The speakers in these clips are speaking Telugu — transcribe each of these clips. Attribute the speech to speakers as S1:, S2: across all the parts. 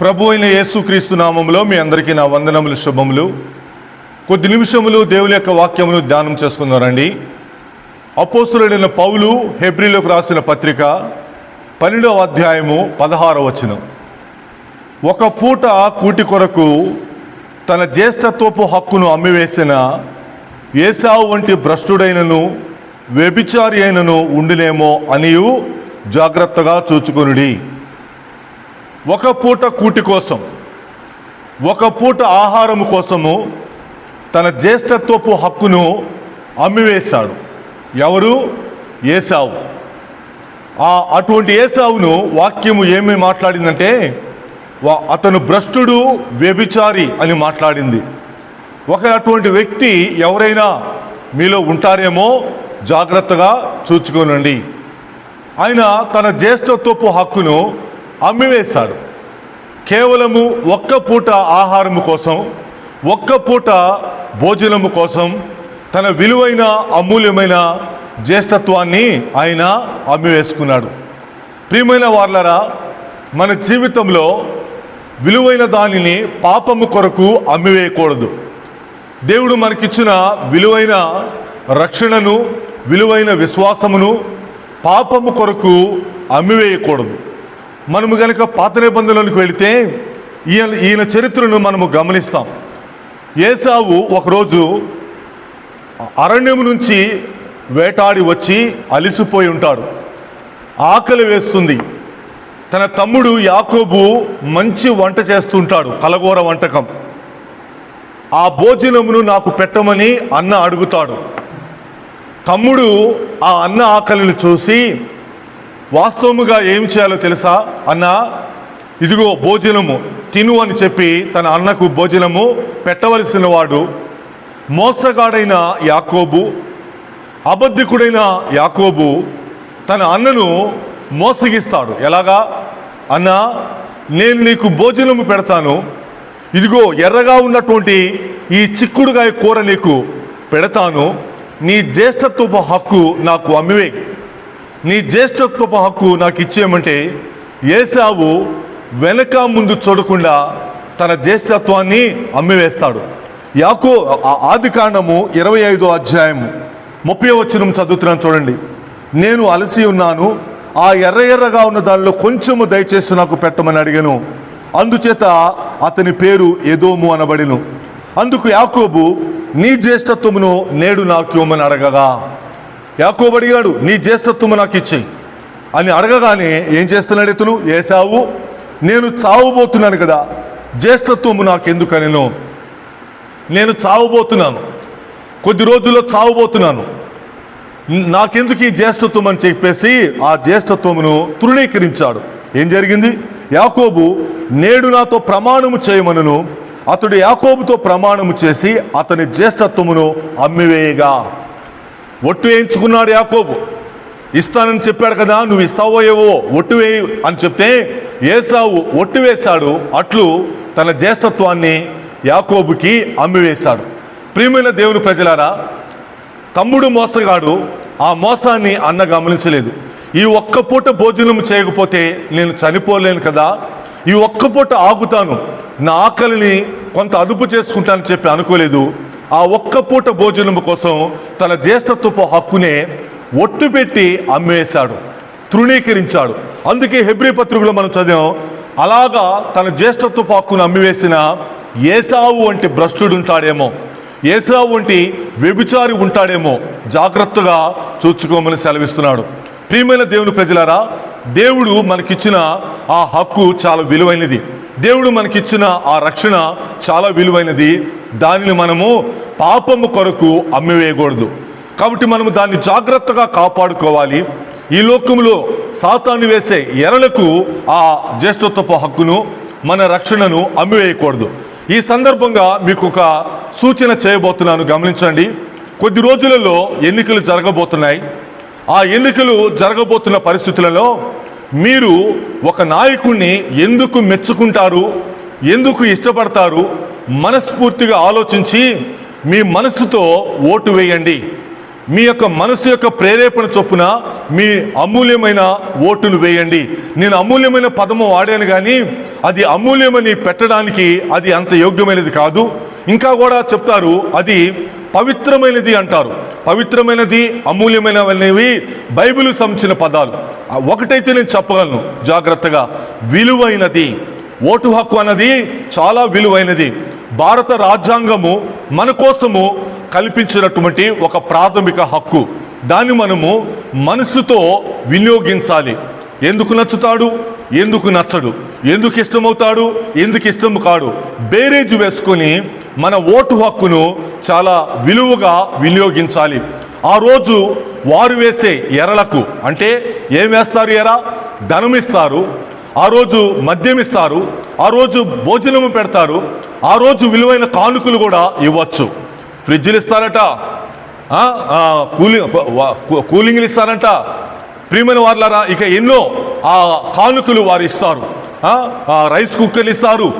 S1: ప్రభు అయిన యేసుక్రీస్తు నామంలో మీ అందరికీ నా వందనములు శుభములు. కొద్ది నిమిషములు దేవుని యొక్క వాక్యమును ధ్యానం చేసుకున్నారండి అపోస్తులుడైన పౌలు హెబ్రిలోకి రాసిన పత్రిక పన్నెండవ అధ్యాయము పదహారవ వచనం. ఒక పూట కూటి కొరకు తన జ్యేష్ఠత్వపు హక్కును అమ్మివేసిన ఏసావు వంటి భ్రష్టుడైనను వ్యభిచారి అయినను ఉండినేమో అనియు జాగ్రత్తగా చూచుకొనుడి. ఒక పూట కూటి కోసం ఒక పూట ఆహారము కోసము తన జ్యేష్ఠత్వపు హక్కును అమ్మివేశాడు. ఎవరు? ఏసావు ఆ అటువంటి ఏసావును వాక్యము ఏమి మాట్లాడిందంటే వా- అతను భ్రష్టుడు వ్యభిచారి అని మాట్లాడింది. ఒక అటువంటి వ్యక్తి ఎవరైనా మీలో ఉంటారేమో జాగ్రత్తగా చూచుకోనండి. ఆయన తన జ్యేష్ఠత్వపు హక్కును అమ్మివేశాడు కేవలము ఒక్క పూట ఆహారము కోసం ఒక్క పూట భోజనము కోసం తన విలువైన అమూల్యమైన జ్యేష్ఠత్వాన్ని ఆయన అమ్మివేసుకున్నాడు. ప్రియమైన వార్లరా మన జీవితంలో విలువైన దానిని పాపము కొరకు అమ్మివేయకూడదు. దేవుడు మనకిచ్చిన విలువైన రక్షణను విలువైన విశ్వాసమును పాపము కొరకు అమ్మివేయకూడదు. మనము గనక పాత నిబంధనలకు వెళితే ఈయన ఈయన చరిత్రను మనము గమనిస్తాం. ఏసావు ఒకరోజు అరణ్యం నుంచి వేటాడి వచ్చి అలిసిపోయి ఉంటాడు. ఆకలి వేస్తుంది. తన తమ్ముడు యాకోబు మంచి వంట చేస్తుంటాడు కలగూర వంటకం. ఆ భోజనమును నాకు పెట్టమని అన్న అడుగుతాడు. తమ్ముడు ఆ అన్న ఆకలిని చూసి వాస్తవముగా ఏం చేయాలో తెలుసా? అన్న ఇదిగో భోజనము తిను అని చెప్పి తన అన్నకు భోజనము పెట్టవలసిన వాడు మోసగాడైన యాకోబు అబద్ధికుడైన యాకోబు తన అన్నను మోసగిస్తాడు. ఎలాగా? అన్న నేను నీకు భోజనము పెడతాను. ఇదిగో ఎర్రగా ఉన్నటువంటి ఈ చిక్కుడుగాయ కూర నీకు పెడతాను. నీ జ్యేష్ఠత్వపు హక్కు నాకు అమ్మివే. నీ జ్యేష్ఠత్వపు హక్కు నాకు ఇచ్చేయమంటే ఏసావు వెనక ముందు చూడకుండా తన జ్యేష్ఠత్వాన్ని అమ్మివేస్తాడు. యాకో ఆ- ఆది కాండము ఇరవై ఐదో అధ్యాయం ముప్పై వచ్చిన చదువుతున్నాను చూడండి. నేను అలసి ఉన్నాను ఆ ఎర్ర ఎర్రగా ఉన్న దానిలో కొంచెము దయచేసి నాకు పెట్టమని అడిగాను. అందుచేత అతని పేరు ఎదోము అనబడిను. అందుకు యాకోబు నీ జ్యేష్ఠత్వమును నేడు నాకు ఇవ్వమని అడగగా. యాకోబు అడిగాడు నీ జ్యేష్ఠత్వము నాకు ఇచ్చేయి. అని అడగగానే ఏం చేస్తున్నాడు ఇతను? ఏసావు నేను చావబోతున్నాను కదా జ్యేష్ఠత్వము నాకెందుకనెను. నేను చావబోతున్నాను కొద్ది రోజుల్లో చావబోతున్నాను. నాకెందుకు ఈ జ్యేష్ఠత్వం అని చెప్పేసి ఆ జ్యేష్ఠత్వమును తృణీకరించాడు. ఏం జరిగింది? యాకోబు నేడు నాతో ప్రమాణము చేయమనను అతడు యాకోబుతో ప్రమాణము చేసి అతని జ్యేష్ఠత్వమును అమ్మివేయగా. ఒట్టు వేయించుకున్నాడు యాకోబు. ఇస్తానని చెప్పాడు కదా నువ్వు ఇస్తావో ఏవో ఒట్టు వేయి అని చెప్తే ఏసావు ఒట్టు వేశాడు అట్లు తన జ్యేష్ఠత్వాన్ని యాకోబుకి అమ్మివేశాడు ప్రియమైన దేవుని ప్రజలారా తమ్ముడు మోసగాడు ఆ మోసాన్ని అన్న గమనించలేదు. ఈ ఒక్క పూట భోజనం చేయకపోతే నేను చనిపోలేను కదా ఈ ఒక్క పూట ఆగుతాను నా ఆకలిని కొంత అదుపు చేసుకుంటానని చెప్పి అనుకోలేదు ఆ ఒక్క పూట భోజనం కోసం తన జ్యేష్ఠత్వపు హక్కునే ఒట్టు పెట్టి అమ్మేశాడు తృణీకరించాడు. అందుకే హెబ్రి పత్రికలో మనం చదివాం అలాగా తన జ్యేష్ఠత్వపు హక్కును అమ్మివేసిన ఏసావు వంటి భ్రష్టుడు ఉంటాడేమో. ఏసావు వంటి వ్యభిచారి ఉంటాడేమో. జాగ్రత్తగా చూచుకోమని సెలవిస్తున్నాడు. ప్రియమైన దేవుని ప్రజలారా దేవుడు మనకిచ్చిన ఆ హక్కు చాలా విలువైనది. దేవుడు మనకిచ్చిన ఆ రక్షణ చాలా విలువైనది. దానిని మనము పాపము కొరకు అమ్మివేయకూడదు. కాబట్టి మనము దాన్ని జాగ్రత్తగా కాపాడుకోవాలి. ఈ లోకంలో సాతాన్ని వేసే ఎరలకు ఆ జ్యేష్ఠత్వపు హక్కును మన రక్షణను అమ్మివేయకూడదు. ఈ సందర్భంగా మీకు ఒక సూచన చేయబోతున్నాను. గమనించండి. కొద్ది రోజులలో ఎన్నికలు జరగబోతున్నాయి. ఆ ఎన్నికలు జరగబోతున్న పరిస్థితులలో మీరు ఒక నాయకుణ్ణి ఎందుకు మెచ్చుకుంటారు? ఎందుకు ఇష్టపడతారు? మనస్ఫూర్తిగా ఆలోచించి మీ మనసుతో ఓటు వేయండి. మీ యొక్క మనసు యొక్క ప్రేరేపణ చొప్పున మీ అమూల్యమైన ఓటును వేయండి. నేను అమూల్యమైన పదము వాడాను కానీ అది అమూల్యమని పెట్టడానికి అది అంత యోగ్యమైనది కాదు. ఇంకా కూడా చెప్తారు అది పవిత్రమైనది అంటారు. పవిత్రమైనది అమూల్యమైనవి బైబిల్ సంబంధించిన పదాలు. ఒకటైతే నేను చెప్పగలను జాగ్రత్తగా. విలువైనది ఓటు హక్కు అన్నది చాలా విలువైనది. భారత రాజ్యాంగము మన కోసము కల్పించినటువంటి ఒక ప్రాథమిక హక్కు. దాన్ని మనము మనసుతో వినియోగించాలి. ఎందుకు నచ్చుతాడు? ఎందుకు నచ్చడు? ఎందుకు ఇష్టమవుతాడు? ఎందుకు ఇష్టం కాడు? బేరేజ్ వేసుకొని మన ఓటు హక్కును చాలా విలువగా వినియోగించాలి. ఆ రోజు వారు వేసే ఎరలకు అంటే ఏం వేస్తారు ఎర? ధనమిస్తారు ఆ రోజు మద్యం ఇస్తారు. ఆ రోజు భోజనము పెడతారు. ఆ రోజు విలువైన కానుకలు కూడా ఇవ్వచ్చు. ఫ్రిడ్జ్లు ఇస్తారట. కూలింగ్ కూలింగ్లు ఇస్తారంట. ప్రియమైన వాళ్ళారా ఇక ఎన్నో ఆ కానుకలు వారు ఇస్తారు. ఆ రైస్ కుక్కర్లు ఇస్తారు.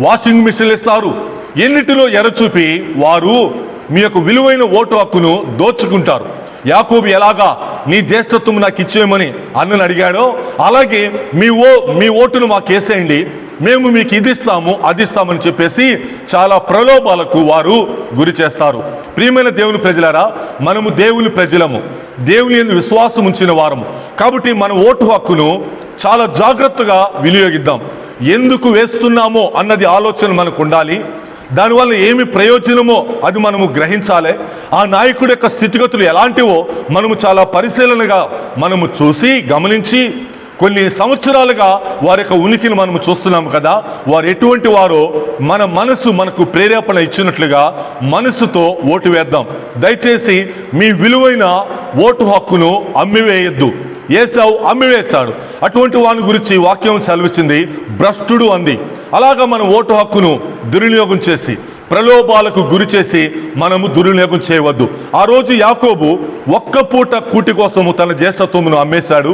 S1: వాషింగ్ మిషన్లు ఇస్తారు. ఎన్నిటిలో ఎరచూపి వారు మీ యొక్క విలువైన ఓటు హక్కును దోచుకుంటారు. యాకోబు ఎలాగా నీ జ్యేష్ఠత్వం నాకు ఇచ్చేయమని అన్నను అడిగాడో అలాగే మీ ఓ మీ ఓటును మాకు వేసేయండి. మేము మీకు ఇది ఇస్తాము అది ఇస్తామని చెప్పేసి చాలా ప్రలోభాలకు వారు గురి చేస్తారు. ప్రియమైన దేవుని ప్రజలారా మనము దేవుని ప్రజలము. దేవుని ఎందు విశ్వాసం ఉంచిన వారము. కాబట్టి మన ఓటు హక్కును చాలా జాగ్రత్తగా వినియోగిద్దాం. ఎందుకు వేస్తున్నామో అన్నది ఆలోచన మనకు ఉండాలి. దానివల్ల ఏమి ప్రయోజనమో అది మనము గ్రహించాలి. ఆ నాయకుడి యొక్క స్థితిగతులు ఎలాంటివో మనము చాలా పరిశీలనగా మనము చూసి గమనించి కొన్ని సంవత్సరాలుగా వారి యొక్క ఉనికిని మనము చూస్తున్నాము కదా. వారు ఎటువంటి వారో మన మనసు మనకు ప్రేరేపణ ఇచ్చినట్లుగా మనసుతో ఓటు వేద్దాం. దయచేసి మీ విలువైన ఓటు హక్కును అమ్మివేయద్దు. ఏసావు అమ్మివేశాడు. అటువంటి వాని గురించి వాక్యం సెలవిచ్చింది భ్రష్టుడు అంది. అలాగా మన ఓటు హక్కును దుర్వినియోగం చేసి ప్రలోభాలకు గురి చేసి మనము దుర్వినియోగం చేయవద్దు. ఆ రోజు యాకోబు ఒక్క పూట కూటి కోసము తన జ్యేష్ఠత్వమును అమ్మేశాడు.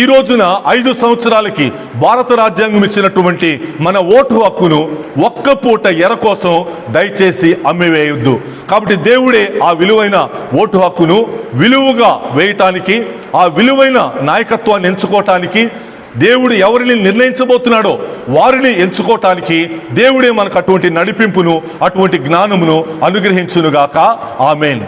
S1: ఈ రోజున ఐదు సంవత్సరాలకి భారత రాజ్యాంగం ఇచ్చినటువంటి మన ఓటు హక్కును ఒక్క పూట ఎర కోసం దయచేసి అమ్మివేయొద్దు. కాబట్టి దేవుడే ఆ విలువైన ఓటు హక్కును విలువగా వేయటానికి ఆ విలువైన నాయకత్వాన్ని ఎంచుకోవటానికి దేవుడు ఎవరిని నిర్ణయించబోతున్నాడో వారిని ఎంచుకోవటానికి దేవుడే మనకు అటువంటి నడిపింపును అటువంటి జ్ఞానమును అనుగ్రహించునుగాక. ఆమెన్.